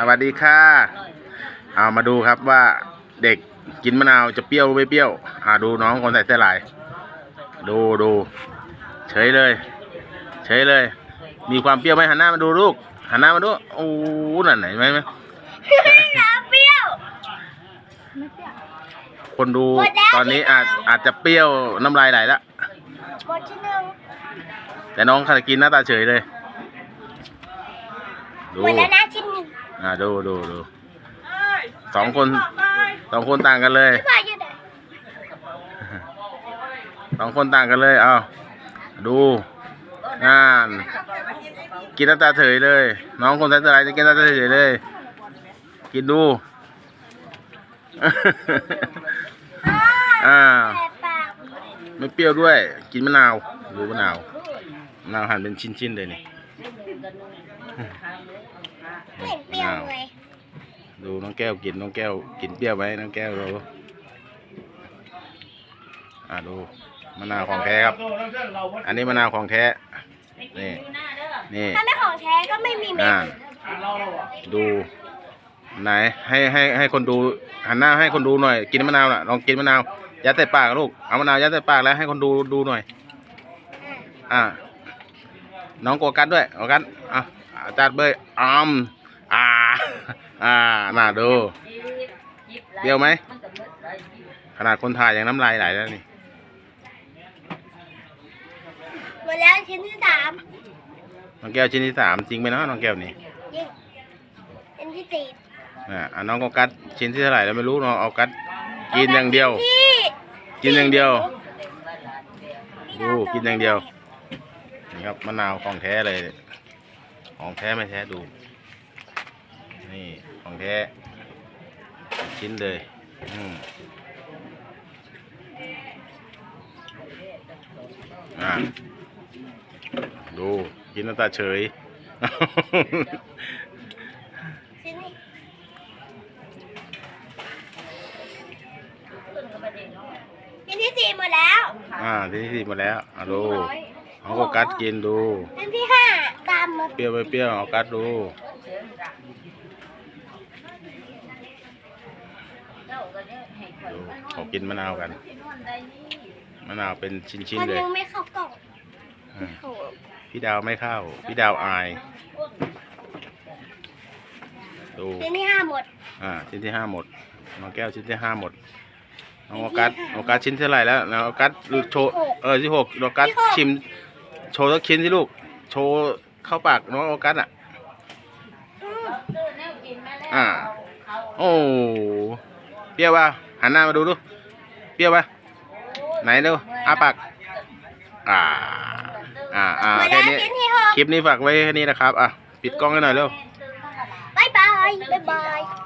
สวัสดีค่ะ เอามาดูครับว่าเด็กกินมะนาวจะเปรี้ยวหรือไม่เปรี้ยว อ่าดูน้องคนใส่เสื้อลาย ดูดูเฉยเลย เฉยเลย มีความเปรี้ยวไหมหันหน้ามาดูลูกหันหน้ามาดูโอ้โหนั่นไหนไหมไหมน้ำเปรี้ยวคนดูหมดแล้วตอนนี้อาจอาจจะเปรี้ยวน้ำลายไหลละหมดที่หนึ่งแต่น้องขณะกินหน้าตาเฉยเลย ดูหมดแล้วนะชิ้นหนึ่งอ่าดูดูดูสองคนสองคนต่างกันเลยพี่พายอยู่ไหนสองคนต่างกันเลยเอาดูงานกินน้ำตาเฉยเลย น้องคนใส่เสื้อลายจะกินน้ำตาเฉยเลย กินดู อ่าแปดปากไม่เปรี้ยวด้วย กินมะนาว ดูมะนาวมะนาวหั่นเป็นชิ้นๆเลยนี่ ไม่เห็นเปรี้ยวเลยดูน้องแก้วกินน้องแก้วกินเปรี้ยวไหมน้องแก้วดูอ่าดูมะนาวของแท้ครับ อันนี้มะนาวของแท้ นี่นี่ถ้าไม่ของแท้ก็ไม่มีเม็ดอ่าดูไหนให้ให้ให้คนดูหันหน้าให้คนดูหน่อย กินมะนาวน่ะลองกินมะนาวยัดใส่ปากลูกเอามะนาวยัดใส่ปากแล้วให้คนดูดูหน่อย อ่า น้องโกกันด้วยโกกันอะจัดเบยอ้อมอ่าอ่าน่าดูเปรี้ยวไหมขนาดคนถ่ายยังน้ำลายไหลแล้วนี่หมดแล้วชิ้นที่สามน้องแก้วชิ้นที่สามจริงไหมเนาะน้องแก้วนี่ยิ่งชิ้นที่สี่อ่าอะน้องโกกัสชิ้นที่เท่าไหร่แล้วไม่รู้น้องเอากัสกินอย่างเดียวที่กินอย่างเดียวดูกินอย่างเดียว นี่ครับมะนาวของแท้เลย ของแท้ไม่แท้ดู นี่ของแท้ชิ้นเลย อืมอะดูกินน้ำตาเฉย ชิ้นนี้ชิ้นที่สี่หมดแล้ว อ่าที่ที่หมดแล้วอะดู เอาโกกัสกินดูชิ้นที่ห้าตามมาเปรี้ยวไปเปรี้ยวเอากัดดูดูเขากินมะนาวกันมะนาวเป็นชิ้นมันๆเลยยังไม่เข้ากล่องอืมโอ้โหพี่ดาวไม่เข้า พี่ดาวอาย ดู ชิ้นที่ห้าหมดอ่าชิ้นที่ห้าหมดน้องแก้วชิ้นที่ห้าหมดน้องโอกัสโอกัสชิ้นเท่าไหร่แล้วน้องโอกัสโชว์เออที่หกน้องโอกัสชิม โชว์สักชิ้นสิลูก โชว์เข้าปากน้องโอกัสอะอืมอ่า โอ้เปรี้ยวป่ะหันหน้ามาดูดู เปรี้ยวป่ะไหนดูอาปาก อ่า อ่าอ่าหมดแค่แล้วนี้ชิ้นที่หกคลิปนี้ฝากไว้แค่นี้นะครับ อะ ปิดกล้องให้หน่อยเร็วบายบาย บ๊ายบาย